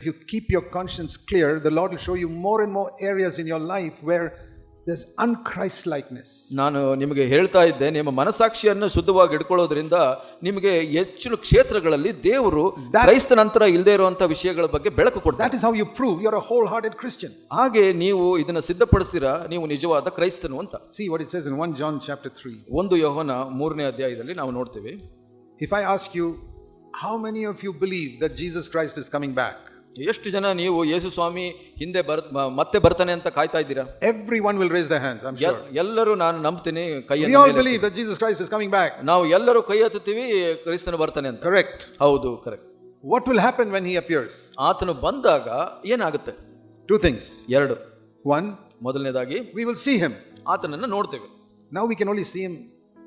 If you keep your conscience clear, the Lord will show you more and more areas in your life where there's unChristlikeness. ನಾನು ನಿಮಗೆ ಹೇಳ್ತಾ ಇದ್ದೆ ನಿಮ್ಮ ಮನಸಾಕ್ಷಿಯನ್ನು ಶುದ್ಧವಾಗಿ ಇಟ್ಕೊಳ್ಳೋದ್ರಿಂದ ನಿಮಗೆ ಹೆಚ್ಚಿನ ಕ್ಷೇತ್ರಗಳಲ್ಲಿ ದೇವರು ಕ್ರೈಸ್ತ ನಂತರ ಇಲ್ಲದೆ ಇರುವಂತಹ ವಿಷಯಗಳ ಬಗ್ಗೆ ಬೆಳಕು ಕೊಡ್ತಾರೆ That is how you prove you're a wholehearted Christian. ಹಾಗೆ ನೀವು ಇದನ್ನ ಸಿದ್ಧಪಡಿಸ್ತೀರಾ ನೀವು ನಿಜವಾದ ಕ್ರೈಸ್ತನು ಅಂತ See what it says in 1 John chapter 3. ಒಂದು ಯೋಹನ ಮೂರನೇ ಅಧ್ಯಾಯದಲ್ಲಿ ನಾವು ನೋಡ್ತೀವಿ If I ask you, how many of you believe that Jesus Christ is coming back? ಎಷ್ಟು ಜನ ನೀವು ಯೇಸು ಸ್ವಾಮಿ ಹಿಂದೆ ಬರ್ ಮತ್ತೆ ಬರ್ತಾನೆ ಅಂತ ಕಾಯ್ತಾ ಇದ್ದೀರಾ? Everyone will raise the hands ಎಲ್ಲರೂ ನಾನು ನಂಬ್ತೀನಿ ಕೈ we all believe coming back ನಾವು ಎಲ್ಲರೂ ಕೈ ಎತ್ತುತ್ತೀವಿ ಕ್ರಿಸ್ತನು ಬರ್ತಾನೆ ಅಂತ. ಕರೆಕ್ಟ್ ಹೌದು correct what will happen when he appears ಆತನು ಬಂದಾಗ ಏನಾಗುತ್ತೆ? ಟೂ ಥಿಂಗ್ಸ್ ಎರಡು. ಒನ್ ಮೊದಲನೇದಾಗಿ ವಿ ವಿಲ್ ಸಿ ಹಿಮ್ ಆತನನ್ನು ನೋಡ್ತೇವೆ. ನಾವು we can only see him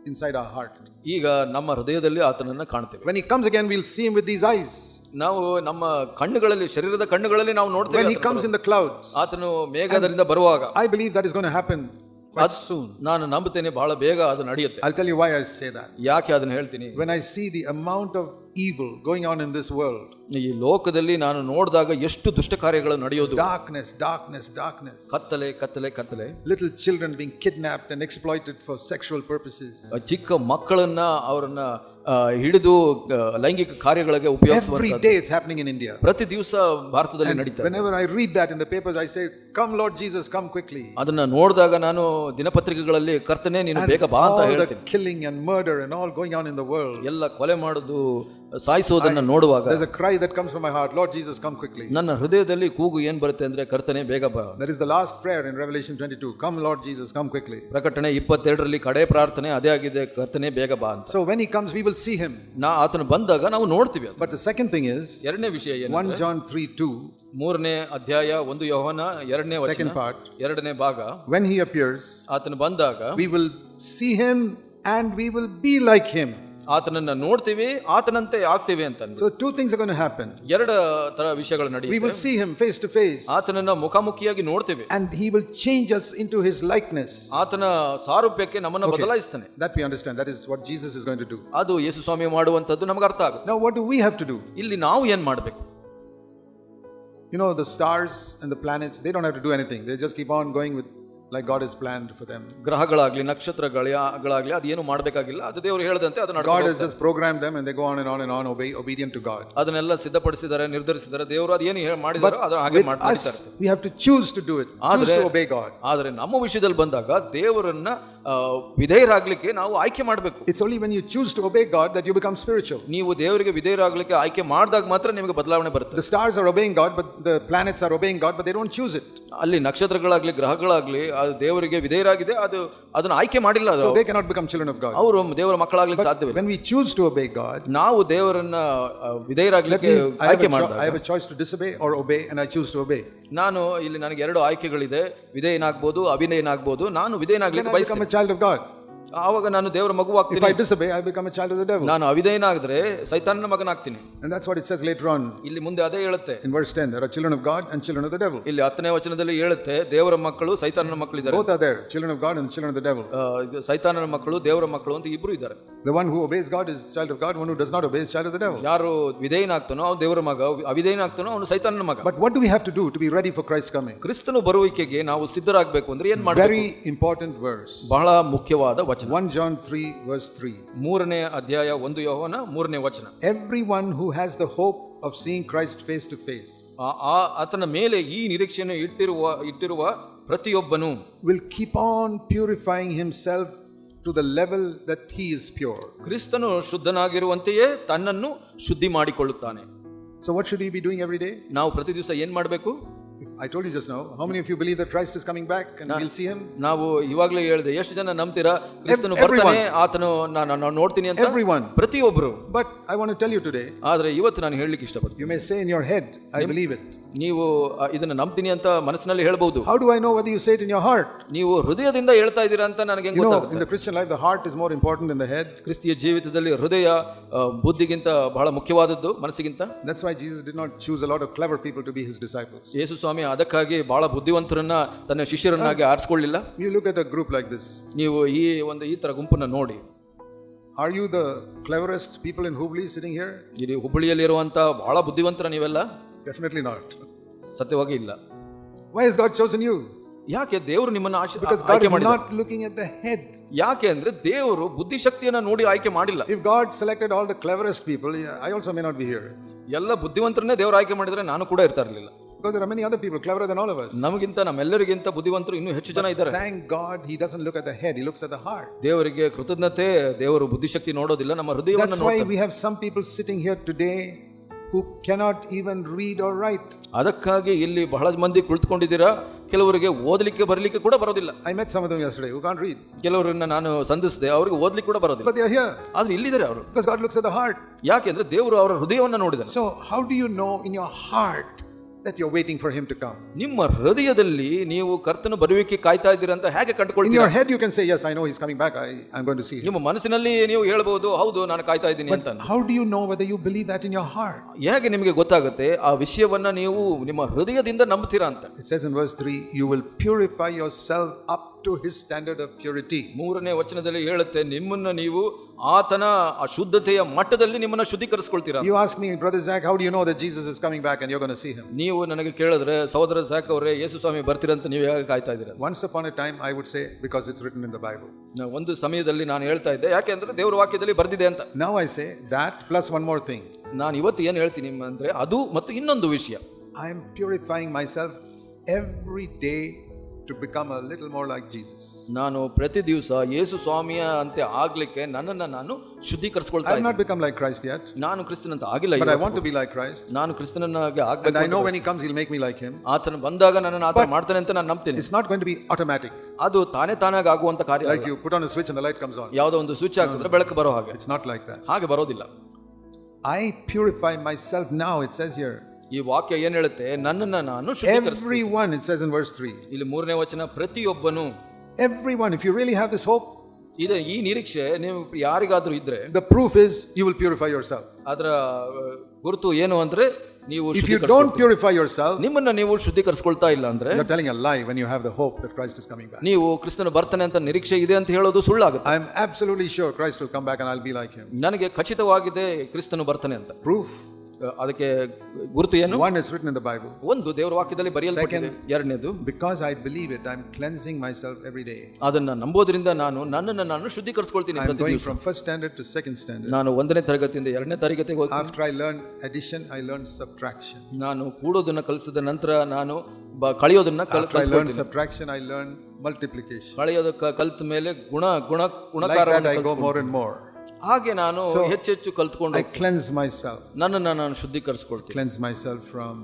inside a heart ಈಗ ನಮ್ಮ ಹೃದಯದಲ್ಲಿ ಆತನನ್ನು ಕಾಣ್ತೇವೆ. When he comes again will see him with these eyes ನಾವು ನಮ್ಮ ಕಣ್ಣುಗಳಲ್ಲಿ ಶರೀರದ ಕಣ್ಣುಗಳಲ್ಲಿ ನಾವು ನೋಡ್ತೇವೆ When he ಆತನನ್ನು. comes in the clouds, ಆತನು ಮೇಘದಿಂದ ಬರುವಾಗ I believe that is going to happen quite soon. ನಾನು ನಂಬುತ್ತೇನೆ ಬಹಳ ಬೇಗ ಅದು ನಡೆಯುತ್ತೆ I'll tell you why I say that. ಯಾಕೆ ಅದನ್ನ ಹೇಳ್ತೀನಿ When I see the amount of evil going on in this world, ಈ ಲೋಕದಲ್ಲಿ ನಾನು ನೋಡಿದಾಗ ಎಷ್ಟು ದುಷ್ಟ ಕಾರ್ಯಗಳು ನಡೆಯೋದು darkness, darkness, darkness, ಕತ್ತಲೆ ಕತ್ತಲೆ ಕತ್ತಲೆ little children being kidnapped and exploited for sexual purposes. ಚಿಕ್ಕ ಮಕ್ಕಳನ್ನ ಅವರನ್ನ ಹಿಡಿದು ಲೈಂಗಿಕ ಕಾರ್ಯಗಳಿಗೆ ಉಪಯೋಗ ಪ್ರತಿ ದಿವಸ I in the papers come come quickly ಅದನ್ನ ನೋಡಿದಾಗ ನಾನು ದಿನಪತ್ರಿಕೆಗಳಲ್ಲಿ ಕರ್ತನೆ ಬೇಗ ಬಾ ಅಂತ ಹೇಳಕ್ಕೆ killing murder on in the world ಎಲ್ಲ ಕೊಲೆ ಮಾಡುದು ಸಾಯಿಸೋದನ್ನ ನೋಡುವಾಗ There's a cry that comes from my heart, Lord Jesus, come quickly. ನನ್ನ ಹೃದಯದಲ್ಲಿ ಕೂಗು ಏನ್ ಬರುತ್ತೆ ಅಂದ್ರೆ ಕರ್ತನೆ ಬೇಗ ಬಾ That is the last prayer in Revelation 22. Come, Lord Jesus, come quickly. ಪ್ರಕಟಣೆ ಇಪ್ಪತ್ತೆರಡರಲ್ಲಿ ಕಡೆ ಪ್ರಾರ್ಥನೆ ಅದೇ ಆಗಿದೆ ಕರ್ತನೆ ಬೇಗ ಬಾ ಅಂತ So when he comes, we will see him. ನಾ ಆತನು ಬಂದಾಗ ನಾವು ನೋಡ್ತೀವಿ ಅದು But the second thing is, ಎರಡನೇ ವಿಷಯ ಏನು 1 John 3 2, ಮೂರನೇ ಅಧ್ಯಾಯ ಒಂದು ಯೋಹನ ಎರಡನೇ ವಚನ second part, ಎರಡನೇ ಭಾಗ when he appears, ಆತನು ಬಂದಾಗ we will see him and we will be like him. ಆತನನ್ನ ನೋಡ್ತೀವಿ ಆತನಂತೆ ಆಗ್ತೀವಿ ಅಂತ ಅಂದ್ರು. So two things are going to happen. ಎರಡು ತರ ವಿಷಯಗಳು We ನಡೆಯುತ್ತೆ will see him face to face ಆತನನ್ನ ಮುಖಾಮುಖಿಯಾಗಿ ನೋಡ್ತೀವಿ and he will change us into his likeness. ಆತನ ಸಾರೂಪ್ಯಕ್ಕೆ ನಮ್ಮನ್ನ ಬದಲಾಯಿಸ್ತಾನೆ That we understand. That is what Jesus is going to do. ಅದು ಯೇಸು ಸ್ವಾಮಿ ಮಾಡುವಂತದ್ದು ನಮ್ಗೆ ಅರ್ಥ ಆಗುತ್ತೆ Now, what do we have to do? ಇಲ್ಲಿ ನಾವು ಏನ್ ಮಾಡ್ಬೇಕು You know, the stars and the planets, they don't have to do anything. They just keep on going with like God is plan for them ಗ್ರಹಗಳಾಗಲಿ ನಕ್ಷತ್ರಗಳಾಗಲಿ ಅದೇನು ಮಾಡಬೇಕಾಗಿಲ್ಲ. ಅದು ದೇವರು ಹೇಳದಂತೆ ಅದು God is just program them and they go on and on and on obey obedient to God ಅದನ್ನೆಲ್ಲ ಸಿದ್ಧಪಡಿಸಿದರೆ ನಿರ್ಧರಿಸಿದರೆ ದೇವರು ಅದೇನು ಹೇಳಿ ಮಾಡಿದ್ದಾರೆ ಅದು ಹಾಗೆ ಮಾಡ್ತಾರೆ we have to choose to do it ಆದರೆ ಒಬೇ ಗಾಡ್ ಆದರೆ ನಮ್ಮ ವಿಷಯದಲ್ಲಿ ಬಂದಾಗ ದೇವರನ್ನ ವಿಧೇಯರಾಗಲಿಕ್ಕೆ ನಾವು ಆಯ್ಕೆ ಮಾಡಬೇಕು. It's only when you choose to obey God that you become spiritual ನೀವು ದೇವರಿಗೆ ವಿಧೇಯರಾಗಲಿಕ್ಕೆ ಆಯ್ಕೆ ಮಾಡಿದಾಗ ಮಾತ್ರ ನಿಮಗೆ ಬದಲಾವಣೆ ಬರುತ್ತೆ. Stars are obeying God but the planets are obeying God but they don't choose it ಅಲ್ಲಿ ನಕ್ಷತ್ರಗಳಾಗಲಿ ಗ್ರಹಗಳಾಗಲಿ ಅದು ದೇವರಿಗೆ ವಿಧೇಯರಾಗಿದೆ ಅದು ಅದನ್ನು ಆಯ್ಕೆ ಮಾಡಿಲ್ಲ ಅದು ಅವರು. ದೇವರ ಮಕ್ಕಳಾಗಲಿಕ್ಕೆ ಸಾಧ್ಯವಿಲ್ಲ. ವೆನ್ ಚೂಸ್ ಟು ಒಬೇ ನಾವು ದೇವರನ್ನ ವಿಧೇಯರಾಗಲಿಕ್ಕೆ ಆಯ್ಕೆ ಮಾಡಿದ್ರೆ I choice to or obey I choose to obey ನಾನು ಇಲ್ಲಿ ನನಗೆ ಎರಡು ಆಯ್ಕೆಗಳಿದೆ. ವಿಧೇಯನಾಗಬಹುದು ಅವಿನಯನಾಗಬಹುದು ನಾನು ವಿಧೇಯನಾಗಲಿಕ್ಕೆ ಬಯಸ್ತೀನಿ. ಚೈಲ್ಡ್ ಆಫ್ ಗಾಡ್ ಆವಾಗ ನಾನು ದೇವರ If ಮಗುವಾಗ್ತೀನಿ I disobey, I become a child of the devil. ನಾನು ಅವಿಧೇಯನಾಗಿದ್ರೆ ಸೈತಾನನ ಮಗನಾಗ್ತೀನಿ And that's what it says later on ಇಲ್ಲಿ ಮುಂದೆ ಅದೇ ಹೇಳುತ್ತೆ in verse 10. There are children of God and children of the devil. ಇಲ್ಲಿ ಹತ್ತನೇ ವಚನದಲ್ಲಿ ಹೇಳುತ್ತೆ ದೇವರ ಮಕ್ಕಳು ಸೈತಾನನ ಮಕ್ಕಳಿದ್ದಾರೆ Both are there, children of God and children of the devil. ಆ, ಇದು ಸೈತಾನನ ಮಕ್ಕಳು ದೇವರ ಮಕ್ಕಳು ಅಂತ ಇಬ್ರು ಇದ್ದಾರೆ The one who obeys God is child of God, one who does not obey is child of the devil. ಯಾರು ವಿಧೇಯನಾಗ್ತಾನೋ ಅವನು ದೇವರ ಮಗ ಅವಿಧೇಯನಾಗ್ತಾನೋ ಅವನು ಸೈತಾನನ ಮಗ But what do we have to do to be ready for Christ's coming? ಕ್ರಿಸ್ತನು ಬರುವಿಕೆಗೆ ನಾವು ಸಿದ್ಧರಾಗಬೇಕು ಅಂದ್ರೆ ಏನ್ ಮಾಡಬೇಕು Very important verse. ಬಹಳ ಮುಖ್ಯವಾದ ವಚನ 1 John 3, verse 3. ಮೂರನೇ ಅಧ್ಯಾಯ ಒಂದು ಯೋಹನ ಮೂರನೇ ವಚನ Everyone who has the hope of seeing Christ face to face ಆ- ಆ ಆತನ ಮೇಲೆ ಈ ನಿರೀಕ್ಷೆಯನ್ನು ಇಟ್ಟಿರುವ ಇಟ್ಟಿರುವ ಪ್ರತಿಯೊಬ್ಬನು will keep on purifying himself to the level that he is pure. ಕ್ರಿಸ್ತನು ಶುದ್ಧನಾಗಿರುವಂತೆಯೇ ತನ್ನನ್ನು ಶುದ್ಧಿ ಮಾಡಿಕೊಳ್ಳುತ್ತಾನೆ So, what should he be doing every day? ನಾವು ಪ್ರತಿ ದಿವಸ ಏನ್ ಮಾಡಬೇಕು I told you just now. How many of you believe that Christ is coming back and we'll see him? ನಾವು ಇವಾಗಲೇ ಹೇಳಿದೆ ಎಷ್ಟು ಜನ ನಂಬ್ತೀರಾ ಕ್ರಿಸ್ತನು Ev- everyone. ಬರ್ತಾನೆ ಆತನು ನಾನು ನಾನು ನೋಡ್ತೀನಿ ಅಂತ Everyone. ಪ್ರತಿಯೊಬ್ಬರು But I want to tell you today, ಆದ್ರೆ ಇವತ್ತು ನಾನು ಹೇಳಲಿಕ್ಕೆ ಇಷ್ಟಪಡ್ತೀನಿ you may say in your head, I believe it. ನೀವು ಇದನ್ನು ನಂಬ್ತೀನಿ ಅಂತ ಮನಸ್ಸಿನಲ್ಲಿ ಹೇಳಬಹುದು how do I know what you said in your heart ನೀವು ಹೃದಯದಿಂದ ಹೇಳ್ತಾ ಇದ್ದೀರಾ ಅಂತ ನನಗೆ Christian life the heart is more important in the head ಕ್ರಿಸ್ತಿಯ ಜೀವಿತದಲ್ಲಿ ಹೃದಯ ಬುದ್ಧಿಗಿಂತ ಬಹಳ ಮುಖ್ಯವಾದದ್ದು ಮನಸ್ಸಿಗಿಂತ. That's why Jesus did not choose a lot of clever people to be his disciples ಯೇಸು ಸ್ವಾಮಿ ಅದಕ್ಕಾಗಿ ಬಹಳ ಬುದ್ಧಿವಂತರನ್ನ ತನ್ನ ಶಿಷ್ಯರನ್ನಾಗಿ ಆರಿಸಿಕೊಳ್ಳಿಲ್ಲ. You look at a group like this ನೀವು ಈ ಒಂದು ಈ ತರ ಗುಂಪನ್ನ ನೋಡಿ. Are you the cleverest people in hubli sitting here? idi hubliyalli ಬಹಳ ಬುದ್ಧಿವಂತರ ನೀವೆಲ್ಲ? Definitely not. ಸತ್ಯವಾಗಿ ಇಲ್ಲ Why has God chosen you? ಯಾಕೆ ದೇವರು ನಿಮ್ಮನ್ನ ಆಶೆ- Because God ಆಯ್ಕೆ is ಮಾಡಿದ not looking at the head. ಯಾಕೆ ಅಂದ್ರೆ ದೇವರು ಬುದ್ಧಿಶಕ್ತಿಯನ್ನ ನೋಡಿ ಆಯ್ಕೆ ಮಾಡಿಲ್ಲ If God selected all the cleverest people, yeah, I also may not be here. ಎಲ್ಲ ಬುದ್ಧಿವಂತರನ್ನೇ ದೇವರು ಆಯ್ಕೆ ಮಾಡಿದ್ರೆ ನಾನು ಕೂಡ ಇರ್ತಾ ಇರಲಿಲ್ಲ Because there are many other people cleverer than all of us. ನಮಗಿಂತ ನಮ್ಮೆಲ್ಲರಿಗಿಂತ ಬುದ್ಧಿವಂತರು ಇನ್ನೂ ಹೆಚ್ಚು ಜನ ಇದ್ದಾರೆ Thank God he doesn't look at the head, he looks at the heart. ದೇವರಿಗೆ ಕೃತಜ್ಞತೆ ದೇವರು ಬುದ್ಧಿಶಕ್ತಿ ನೋಡೋದಿಲ್ಲ ನಮ್ಮ ಹೃದಯವನ್ನು That's why we have some people sitting here today who cannot even read or write. ಅದಕ್ಕಾಗಿ ಇಲ್ಲಿ ಬಹಳ ಮಂದಿ ಕುಳಿತುಕೊಂಡಿದ್ದೀರಾ ಕೆಲವರಿಗೆ ಓದಲಿಕ್ಕೆ ಬರಲಿಕ್ಕೆ ಕೂಡ ಬರೋದಿಲ್ಲ I met some of them yesterday who can't read, ಕೆಲವರನ್ನ ನಾನು ಸಂಧಿಸಿದೆ ಅವರಿಗೆ ಓದ್ಲಿಕ್ಕೆ ಕೂಡ ಬರೋದಿಲ್ಲ but they are here ಆದ್ರೆ ಇಲ್ಲಿದ್ದಾರೆ ಅವರು because God looks at the heart. ಯಾಕೆಂದ್ರೆ ದೇವರು ಅವರ ಹೃದಯವನ್ನು ನೋಡಿದನು So, how do you know in your heart that you're waiting for him to come? ನಿಮ್ಮ ಹೃದಯದಲ್ಲಿ ನೀವು ಕರ್ತನ ಬರುವಿಕೆ ಕಾಯ್ತಾ ಇದ್ದೀರಾ ಅಂತ ಹೇಗೆ In ಕಂಡುಕೊಳ್ತೀರಾ your head, you can say, Yes, I know he's coming back, I, I'm going to see him. ನಿಮ್ಮ ಮನಸ್ಸಿನಲ್ಲಿ ನೀವು ಹೇಳ್ಬಹುದು ಹೌದು ನಾನು ಕಾಯ್ತಾ ಇದ್ದೀನಿ ಅಂತ How do you know whether you believe that in your heart? ಹೇಗೆ ನಿಮಗೆ ಗೊತ್ತಾಗುತ್ತೆ ಆ ವಿಷಯವನ್ನ ನೀವು ನಿಮ್ಮ ಹೃದಯದಿಂದ ನಂಬ್ತೀರಾ ಅಂತ It says in verse 3 You will purify yourself up to his standard of purity. ಮೂರನೇ ವಚನದಲ್ಲಿ ಹೇಳುತ್ತೆ ನಿಮ್ಮನ್ನ ನೀವು ಆತನ ಅಶುದ್ಧತೆಯ ಶುದ್ಧತೆಯ ಮಟ್ಟದಲ್ಲಿ ನಿಮ್ಮನ್ನ ಶುದ್ಧೀಕರಿಸಿಕೊಳ್ತೀರಾ You ask me, Brother Zach, how do you know that Jesus is coming back and you're going to see him? ನೀವು ನನಗೆ ಕೇಳಿದ್ರೆ ಸಹೋದರ ಜಾಕ್ ಅವರೇ ಯೇಸು ಸ್ವಾಮಿ ಬರ್ತೀರಂತ ನೀವು ಹೇಗೆ ಕಾಯ್ತಾ ಇದ್ದೀರಾ Once upon a time, I would say, because it's written in the Bible. ಒಂದು ಸಮಯದಲ್ಲಿ ನಾನು ಹೇಳ್ತಾ ಇದ್ದೆ ಯಾಕೆಂದ್ರೆ ದೇವರ ವಾಕ್ಯದಲ್ಲಿ ಬರ್ದಿದೆ ಅಂತ Now I say that plus one more thing. ನಾನು ಇವತ್ತು ಏನು ಹೇಳ್ತೀನಿ ಅಂದ್ರೆ ಅದು ಮತ್ತು ಇನ್ನೊಂದು ವಿಷಯ I am purifying myself every day to become a little more like Jesus. ನಾನು ಪ್ರತಿ ದಿವಸ ಯೇಸು ಸ್ವಾಮಿಯ ಅಂತೆ ಆಗ್ಲಿಕ್ಕೆ ನನ್ನನ್ನ ನಾನು I ಶುದ್ಧೀಕರಿಸ್ಕೊಳ್ತಾ have ಇದ್ದೀನಿ not become like Christ yet, ನಾನು ಕ್ರಿಸ್ತನಂತ ಆಗಿಲ್ಲ but I ಇವತ್ತು. want to be like Christ. ನಾನು ಕ್ರಿಸ್ತನನ್ನಾಗಿ And ಆಗ್ಬೇಕು I know when he comes, he'll make me like him. ಆತನ ಬಂದಾಗ ನನ್ನನ್ನು ಆತ ಮಾಡ್ತಾನೆ ಅಂತ ನಾನು ನಂಬ್ತೀನಿ It's not going to be automatic. ಅದು ತಾನೇ ತಾನಾಗಿ ಆಗುವಂತ ಕಾರ್ಯ Like you put on a switch and the light comes on. ಯಾವುದೋ ಒಂದು ಸ್ವಿಚ್ ಹಾಕಿದ್ರೆ ಬೆಳಕು ಬರೋ ಹಾಗೆ It's not like that. ಹಾಗೆ ಬರೋದಿಲ್ಲ I purify myself now, it says here. ಈ ವಾಕ್ಯ ಏನ್ ಹೇಳುತ್ತೆ ನನ್ನನ್ನ ನಾನು ಶುದ್ಧೀಕರಿಸ್ Everyone, it says in verse 3. ಇಲ್ಲಿ ಮೂರನೇ ವಚನ ಪ್ರತಿಯೊಬ್ಬನು Everyone, if you really have this hope, ಇದೆ ಈ ನಿರೀಕ್ಷೆ ನೀವು ಯಾರಿಗಾದ್ರೂ ಇದ್ರೆ the proof is you will purify yourself. ಅದರ ಆ, ಗುರುತು ಏನು ಅಂದ್ರೆ ನೀವು If you ಶುದ್ಧೀಕರಿಸ್ಕೊಳ್ತೀರಿ. don't purify yourself, ನಿಮ್ಮನ್ನ ನೀವು ಶುದ್ಧೀಕರಿಸ್ಕೊಳ್ತಾ ಇಲ್ಲ ಅಂದ್ರೆ you're telling a lie when you have the hope that Christ is coming back. ನೀವು ಕ್ರಿಸ್ತನು ಬರ್ತಾನೆ ಅಂತ ನಿರೀಕ್ಷೆ ಇದೆ ಅಂತ ಹೇಳೋದು ಸುಳ್ಳಾಗುತ್ತೆ I'm absolutely sure Christ will come back and I'll be like him. ನನಗೆ ಖಚಿತವಾಗಿದೆ ಕ್ರಿಸ್ತನು ಬರ್ತಾನೆ ಅಂತ Proof ಆ, ಅದಕ್ಕೆ ಗುರುತು ಏನು? One is written in the Bible ಒಂದು ದೇವರ ವಾಕ್ಯದಲ್ಲಿ ಬರೆಯಲ್ಪಟ್ಟಿದೆ. ಎರಡನೇದು because I believe it I am cleansing my self every day ಅದನ್ನ ನಂಬೋದ್ರಿಂದ ನಾನು ನನ್ನನ್ನು ನಾನು ಶುದ್ಧೀಕರಿಸ್ಕೊಳ್ತೀನಿ I from first standard to second standard ನಾನು ಒಂದನೇ ತರಗತಿಯಿಂದ ಎರಡನೇ ತರಗತಿಗೆ ಹೋಗಿ after I learn addition I learn subtraction ನಾನು ಕೂಡೋದನ್ನ ಕಲಿಸಿದ ನಂತರ ನಾನು ಕಳೆಯೋದನ್ನ ಕಲಿತು I learn subtraction I learn multiplication ಕಳೆಯೋದಕ್ಕೆ ಕಲಿತ ಮೇಲೆ ಗುಣ ಗುಣ ಗುಣಕಾರ I go more and more ಹಾಗೆ ನಾನು ಹೆಚ್ಚೆಚ್ಚು ಹೆಚ್ಚು ಕಲ್ತ್ಕೊಂಡು ಐ ಕ್ಲೆನ್ಸ್ ಮೈ ಸೆಲ್ಫ್ ನನ್ನನ್ನು ನಾನು ಶುದ್ಧೀಕರಿಸ್ಕೊಳ್ತೀನಿ. Cleanse myself from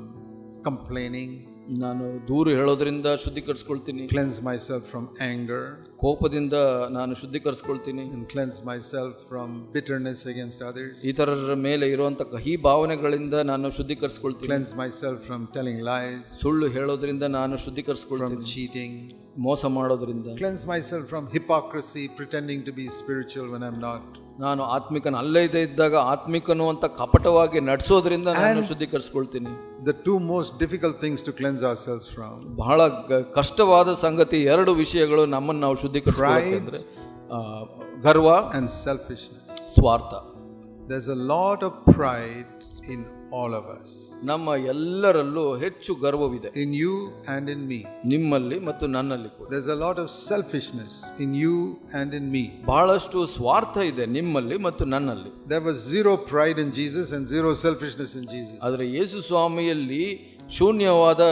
complaining ನಾನು ದೂರು ಹೇಳೋದ್ರಿಂದ ಶುದ್ಧೀಕರಿಸ್ಕೊಳ್ತೀನಿ. Cleanse myself from anger ಕೋಪದಿಂದ ನಾನು ಶುದ್ಧೀಕರಿಸ್ಕೊಳ್ತೀನಿ. Cleanse myself from bitterness against others ಇತರರ ಮೇಲೆ ಇರುವಂಥ ಕಹಿ ಭಾವನೆಗಳಿಂದ ನಾನು ಶುದ್ಧೀಕರಿಸ್ಕೊಳ್ತೀನಿ. Cleanse myself from telling lies ಸುಳ್ಳು ಹೇಳೋದ್ರಿಂದ ನಾನು ಶುದ್ಧೀಕರಿಸ್ಕೊಳ್ತೀನಿ. ಚೀಟಿಂಗ್ ಮೋಸ ಮಾಡೋದ್ರಿಂದ. Cleanse myself from hypocrisy pretending to be spiritual when I am not ನಾನು ಆತ್ಮಿಕನ ಅಲ್ಲೇ ಇದೆ ಇದ್ದಾಗ ಆತ್ಮಿಕನು ಅಂತ ಕಪಟವಾಗಿ ನಡೆಸೋದ್ರಿಂದ ನಾನು ಶುದ್ಧೀಕರಿಸ್ಕೊಳ್ತೀನಿ. The two most difficult things to cleanse ourselves from ಬಹಳ ಕಷ್ಟವಾದ ಸಂಗತಿ ಎರಡು ವಿಷಯಗಳು ನಮ್ಮನ್ನು ನಾವು ಶುದ್ಧೀಕರಿಸ್ಕೊಳ್ಳೋಕೆ ಅಂದ್ರೆ ಗರ್ವ ಅಂಡ್ ಸೆಲ್ಫಿಶ್ನೆಸ್ ಸ್ವಾರ್ಥ. There's a lot of pride in all of us, ನಮ್ಮ ಎಲ್ಲರಲ್ಲೂ ಹೆಚ್ಚು ಗರ್ವವಿದೆ in you and in me. ನಿಮ್ಮಲ್ಲಿ ಮತ್ತು ನನ್ನಲ್ಲಿ ಕೂಡ There's a lot of selfishness in you and in me. ಬಹಳಷ್ಟು ಸ್ವಾರ್ಥ ಇದೆ ನಿಮ್ಮಲ್ಲಿ ಮತ್ತು ನನ್ನಲ್ಲಿ There was zero pride in Jesus and zero selfishness in Jesus. ಆದರೆ ಯೇಸು ಸ್ವಾಮಿಯಲ್ಲಿ ಶೂನ್ಯವಾದ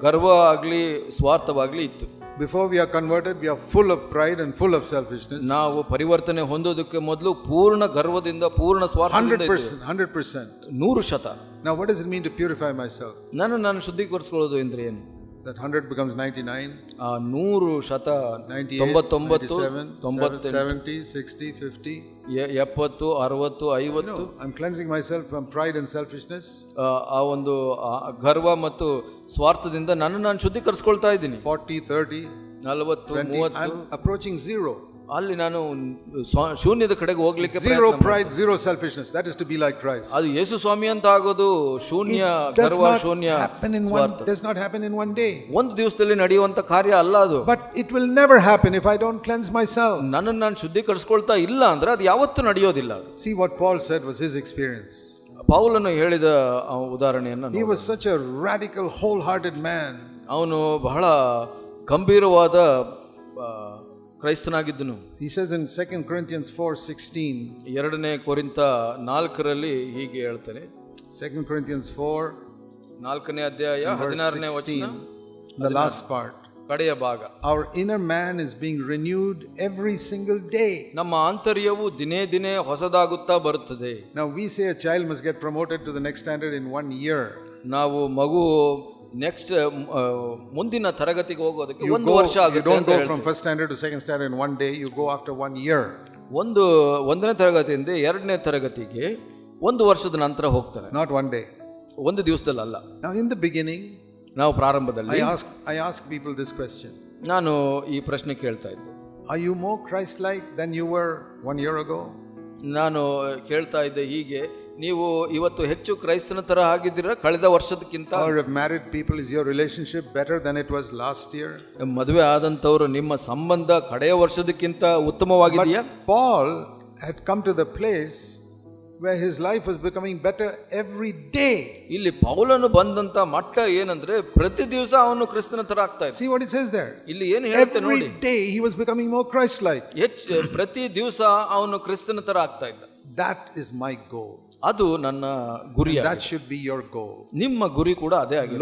ಗರ್ವ ಆಗಲಿ ಸ್ವಾರ್ಥವಾಗಲಿ ಇತ್ತು Before we are converted, we are full of pride and full of selfishness. ನಾವು ಪರಿವರ್ತನೆ ಹೊಂದೋದಕ್ಕೆ ಮೊದಲು ಪೂರ್ಣ ಗರ್ವದಿಂದ ಪೂರ್ಣ ಸ್ವಾರ್ಥದಿಂದ ಇದ್ದೆವು. 100%. 100%. ನೂರು ಶತ Now, what does it mean to purify myself? ನಾನು ನಾನು ಶುದ್ಧೀಕರಿಸ್ಕೊಳ್ಳೋದು ಅಂದ್ರೆ ಏನು That 100 becomes 99, ಆ ನೂರು ಶತ 98, ತೊಂಬತ್ತೊಂಬತ್ತು 97, ತೊಂಬತ್ತು 70, 60, 50. ಎ- ಎಪ್ಪತ್ತು ಅರವತ್ತು ಐವತ್ತು No, I'm myself from pride and selfishness. ಆ, ಒಂದು ಗರ್ವ ಮತ್ತು ಸ್ವಾರ್ಥದಿಂದ ನಾನು ನಾನು ಶುದ್ಧೀಕರಿಸ್ಕೊಳ್ತಾ ಇದ್ದೀನಿ 40, 30, ನಲವತ್ತು 20. ಮೂವತ್ತು I'm approaching zero. ಅಲ್ಲಿ ನಾನು ಸ್ವ- ಶೂನ್ಯದ ಕಡೆಗೆ ಹೋಗ್ಲಿಕ್ಕೆ Zero ಪ್ರಯತ್ನ ಮಾಡ್ತೀನಿ. pride, zero selfishness. That is to be like Christ. ಅದು ಯೇಸು ಸ್ವಾಮಿ ಅಂತ ಆಗೋದು ಶೂನ್ಯ Does ಗರ್ವ not ಶೂನ್ಯ happen in one. ಸ್ವಾರ್ಥ Does not happen in one day. ಒಂದು ದಿವಸದಲ್ಲಿ ನಡೆಯುವಂತ ಕಾರ್ಯ ಅಲ್ಲ ಅದು But it will never happen if I don't cleanse myself. ನನ್ನನ್ನು ನಾನು ಶುದ್ಧೀಕರಿಸ್ಕೊಳ್ತಾ ಇಲ್ಲ ಅಂದ್ರೆ ಅದು ಯಾವತ್ತೂ ನಡೆಯೋದಿಲ್ಲ ಅದು See what Paul said was his experience. ಪೌಲನು ಹೇಳಿದ ಆ ಉದಾಹರಣೆಯನ್ನು He was such a radical, wholehearted man. ಅವನು ಬಹಳ ಗಂಭೀರವಾದ ಆ, ಕ್ರೈಸ್ತನಾಗಿದ್ದನು He says in 2 Corinthians 4:16, ಎರಡನೇ ಕೊರಿಂತ ನಾಲ್ಕರಲ್ಲಿ ಹೀಗೆ ಹೇಳ್ತಾನೆ 2 Corinthians 4, ನಾಲ್ಕನೇ ಅಧ್ಯಾಯ verse ಹದಿನಾರನೇ ವಚನ 16, the last part. ಕಡೆಯ ಭಾಗ Our inner man is being renewed every single day. ನಮ್ಮ ಆಂತರ್ಯವು ದಿನೇ ದಿನೇ ಹೊಸದಾಗುತ್ತಾ ಬರುತ್ತದೆ Now we say a child must get promoted to the next standard in one year. ನಾವು ಮಗು ನೆಕ್ಸ್ಟ್ uh, uh, ಮುಂದಿನ ತರಗತಿಗೆ ಹೋಗೋದಕ್ಕೆ ಒಂದು ವರ್ಷ ಆಗುತ್ತೆ from first standard to second standard day you go after year ಒಂದು ಒಂದನೇ ತರಗತಿಯಿಂದ ಎರಡನೇ ತರಗತಿಗೆ ಒಂದು ವರ್ಷದ ನಂತರ ಹೋಗ್ತಾರೆ. ನಾಟ್ ಒನ್ ಡೇ ಒಂದು ದಿವಸದಲ್ಲ ನಾವು ದ ಬಿಗಿನಿಂಗ್ ನಾವು ಪ್ರಾರಂಭದಲ್ಲಿ I ask I ask question ನಾನು ಈ ಪ್ರಶ್ನೆ ಕೇಳ್ತಾ ಇದ್ದೆ. I you more Christ like than you were one year ago ನಾನು ಕೇಳ್ತಾ ಇದ್ದೆ ಹೀಗೆ ನೀವು ಇವತ್ತು ಹೆಚ್ಚು ಕ್ರೈಸ್ತನ ತರ ಆಗಿದ್ದೀರಾ ಕಳೆದ ವರ್ಷದಕ್ಕಿಂತ married people is people, is your relationship better than it was last year? ಮದುವೆ ಆದಂತವರು ನಿಮ್ಮ ಸಂಬಂಧ ಕಡೆಯ ವರ್ಷದಕ್ಕಿಂತ ಉತ್ತಮವಾಗಿದೆಯಾ Paul had come to the place where his life was becoming better every day. ಇಲ್ಲಿ ಪೌಲನು ಬಂದಂತ ಮಟ್ಟ ಏನಂದ್ರೆ ಪ್ರತಿ ದಿವಸ ಅವನು ಕ್ರಿಸ್ತನ ತರ ಆಗ್ತಾ ಇದ್ದ See what it says there? ಇಲ್ಲಿ ಏನು ಹೇಳುತ್ತೆ ನೋಡಿ Every day he was becoming more Christ-like. ಹೆಚ್ಚು ಪ್ರತಿ ದಿವಸ ಅವನು ಕ್ರಿಸ್ತನ ತರ ಆಗ್ತಾ ಇದ್ದ That is my goal. ಅದು ನನ್ನ ಗುರಿ that should be your goal ನಿಮ್ಮ ಗುರಿ ಕೂಡ ಅದೇ ಆಗಿಲ್ಲ